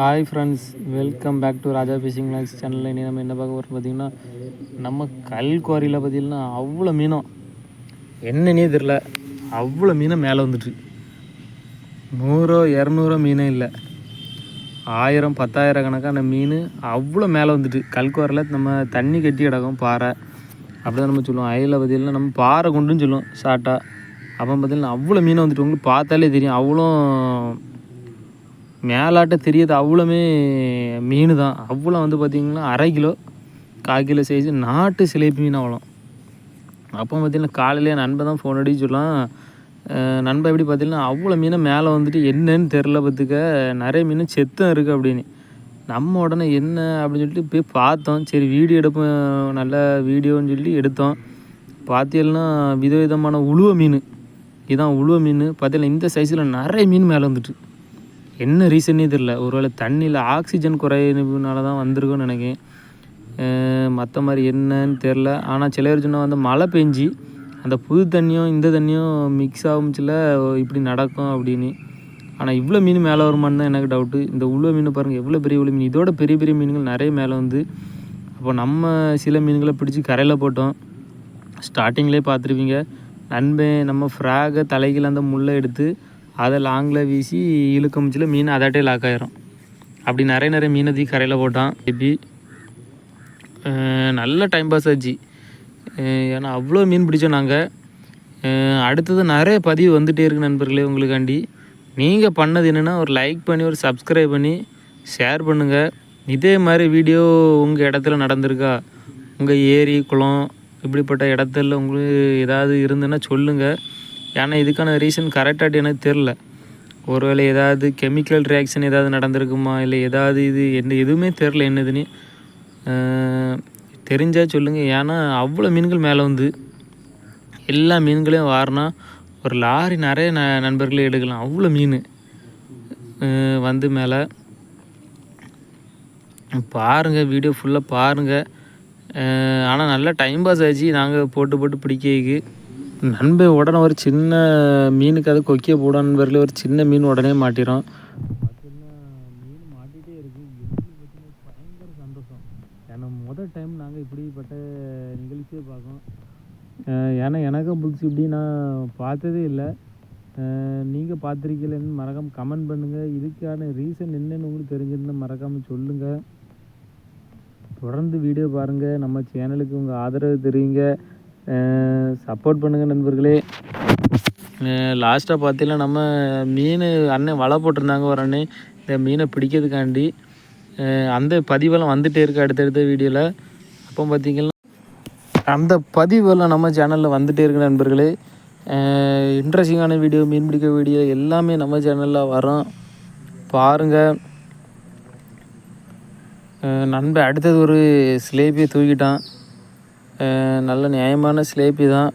Hi friends welcome back to Raja fishing logs சேனலில் இனி நம்ம என்ன பார்க்க போகிறோம் பார்த்தீங்கன்னா நம்ம கல் குவாரியில் பார்த்திங்கன்னா அவ்வளோ மீனும். என்னன்னே தெரில அவ்வளோ மீனம் மேலே வந்துட்டு நூறோ இரநூறோ மீனே இல்லை. ஆயிரம் பத்தாயிரம் கணக்கான மீன் அவ்வளோ மேலே வந்துட்டு கல்குவாரில் நம்ம தண்ணி கட்டி கிடக்கும் பாறை. அப்படி தான் நம்ம சொல்லுவோம். அயலில் பார்த்திங்கன்னா நம்ம பாறை கொண்டுன்னு சொல்லுவோம் ஷார்ட்டாக அப்போ பார்த்திங்கன்னா அவ்வளோ மீனை வந்துட்டு உங்களுக்கு பார்த்தாலே தெரியும். அவ்வளோ மேலாட்ட தெரியாது. அவ்வளோமே மீன் தான் அவ்வளோ வந்து பார்த்திங்கன்னா அரை கிலோ கால் கிலோ சைஸ் நாட்டு சிலேபி மீன் அவ்வளோ அப்போ பார்த்திங்கன்னா காலையிலே நண்பன் தான் ஃபோன் அடிச்சு சொல்லலாம் நண்பை நண்பன் எப்படி பார்த்தீங்கன்னா அவ்வளோ மீனை மேலே வந்துட்டு என்னன்னு தெரில பார்த்துக்க நிறைய மீன் செத்தம் இருக்குது அப்படின்னு. நம்ம உடனே என்ன அப்படின்னு சொல்லிட்டு போய் பார்த்தோம். சரி வீடியோ எடுப்போம். நல்ல வீடியோன்னு சொல்லி எடுத்தோம். பார்த்தீங்கன்னா விதவிதமான உழுவ மீன். இதுதான் உழுவ மீன். பார்த்தீங்கன்னா இந்த சைஸில் நிறைய மீன் மேலே வந்துட்டு. என்ன ரீசன்னே தெரில ஒருவேளை தண்ணியில் ஆக்சிஜன் குறையினால தான் வந்திருக்கும்னு நினைக்கிறேன். மற்ற மாதிரி என்னன்னு தெரில ஆனால் சில பேர் சொன்னால் வந்து மழை பெஞ்சி அந்த புது தண்ணியும் இந்த தண்ணியும் மிக்ஸ் ஆகும்ச்சில இப்படி நடக்கும் அப்படின்னு. ஆனால் இவ்வளோ மீன் மேலே வருமான்னு தான் எனக்கு டவுட்டு இந்த உள்ள மீன் பாருங்கள் எவ்வளோ பெரிய உள்ள மீன். இதோட பெரிய பெரிய மீன்கள் நிறைய மேலே வந்து அப்போ நம்ம சில மீன்களை பிடிச்சி கரையில் போட்டோம். ஸ்டார்டிங்லேயே பார்த்துருப்பீங்க. நண்பன் நம்ம ஃப்ராகை தலையில் அந்த முள்ளை எடுத்து அதை லாங்கில் வீசி இழுக்கமிச்சில் மீன் அதாட்டே லாக் ஆயிரும். அப்படி நிறைய நிறைய மீனை தூக்கி கரையில் போட்டான். எப்படி நல்ல டைம் பாஸ் ஆச்சு. ஏன்னா அவ்வளோ மீன் பிடிச்சோம் நாங்கள் அடுத்தது நிறைய பதிவு வந்துகிட்டே இருக்கு நண்பர்களே உங்களுக்காண்டி. நீங்கள் பண்ணது என்னென்னா ஒரு லைக் பண்ணி ஒரு சப்ஸ்கிரைப் பண்ணி ஷேர் பண்ணுங்கள் இதே மாதிரி வீடியோ உங்கள் இடத்துல நடந்திருக்கா? உங்கள் ஏரி குளம் இப்படிப்பட்ட இடத்துல உங்களுக்கு ஏதாவது இருந்துன்னா சொல்லுங்கள் ஏன்னா இதுக்கான ரீசன் கரெக்டாக எனக்கு தெரில ஒருவேளை ஏதாவது கெமிக்கல் ரியாக்ஷன் ஏதாவது நடந்திருக்குமா? இல்லை ஏதாவது இது என்ன எதுவுமே தெரில என்னதுன்னு. தெரிஞ்சால் சொல்லுங்கள் ஏன்னா அவ்வளோ மீன்கள் மேலே வந்து எல்லா மீன்களையும் வாரினா ஒரு லாரி நிறைய ந நண்பர்களே எடுக்கலாம். அவ்வளோ மீன் வந்து மேலே. பாருங்கள் வீடியோ ஃபுல்லாக பாருங்கள் ஆனால் நல்லா டைம் பாஸ் ஆச்சு. நாங்கள் போட்டு போட்டு பிடிக்கிறதுக்கு. நண்பன் உடனே ஒரு சின்ன மீனுக்கு அது கொக்கிய போடான்னு வரல ஒரு சின்ன மீன் உடனே மாட்டிடும் மீன் மாட்டிகிட்டே இருக்குது பயங்கர சந்தோஷம் ஏன்னா முதல் டைம் நாங்கள் இப்படிப்பட்ட நிகழ்ச்சியை பார்க்கோம் ஏன்னா எனக்கும் புதுசு இப்படி நான் பார்த்ததே இல்லை. நீங்கள் பார்த்துருக்கீங்களேன்னு மறக்காமல் கமெண்ட் பண்ணுங்கள் இதுக்கான ரீசன் என்னென்னு உங்களுக்கு தெரிஞ்சிருந்தா மறக்காமல் சொல்லுங்கள் தொடர்ந்து வீடியோ பாருங்கள் நம்ம சேனலுக்கு உங்கள் ஆதரவு தெரியுங்க சப்போர்ட் பண்ணுங்கள் நண்பர்களே. லாஸ்ட்டாக பார்த்தீங்கன்னா நம்ம மீன் அண்ணன் வலை போட்டிருந்தாங்க ஒரு அண்ணன். இந்த மீனை பிடிக்கிறதுக்காண்டி அந்த பதிவெல்லாம் வந்துகிட்டே இருக்கு அடுத்தடுத்த வீடியோவில் அப்போ பார்த்தீங்கன்னா அந்த பதிவெல்லாம் நம்ம சேனலில் வந்துகிட்டே இருக்கு நண்பர்களே. இன்ட்ரெஸ்டிங்கான வீடியோ மீன் பிடிக்க வீடியோ எல்லாமே நம்ம சேனலில் வரோம். பாருங்கள் நண்பன் அடுத்தது ஒரு சிலேபியை தூக்கிட்டான். நல்ல நியாயமான சிலேபி தான்.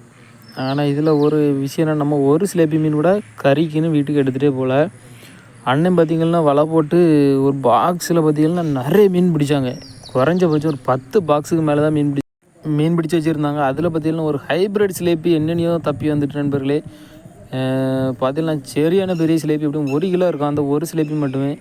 ஆனால் இதில் ஒரு விஷயம்னா நம்ம ஒரு சிலேபி மீன் கூட கறிக்குன்னு வீட்டுக்கு எடுத்துகிட்டே போகல அண்ணன் பார்த்திங்கன்னா வலை போட்டு ஒரு பாக்ஸில் பார்த்திங்கன்னா நிறைய மீன் பிடிச்சாங்க. குறைஞ்சபட்சம் ஒரு பத்து பாக்ஸுக்கு மேலே தான் மீன் பிடி மீன் பிடிச்சி வச்சுருந்தாங்க. அதில் பார்த்திங்கன்னா ஒரு ஹைப்ரிட் சிலேபி என்னென்னையோ தப்பி வந்துட்டு நண்பர்களே. பார்த்தீங்கன்னா சரியான பெரிய சிலேபி அப்படின்னு ஒரு கிலோ இருக்கும். அந்த ஒரு சிலேபி மட்டுமே.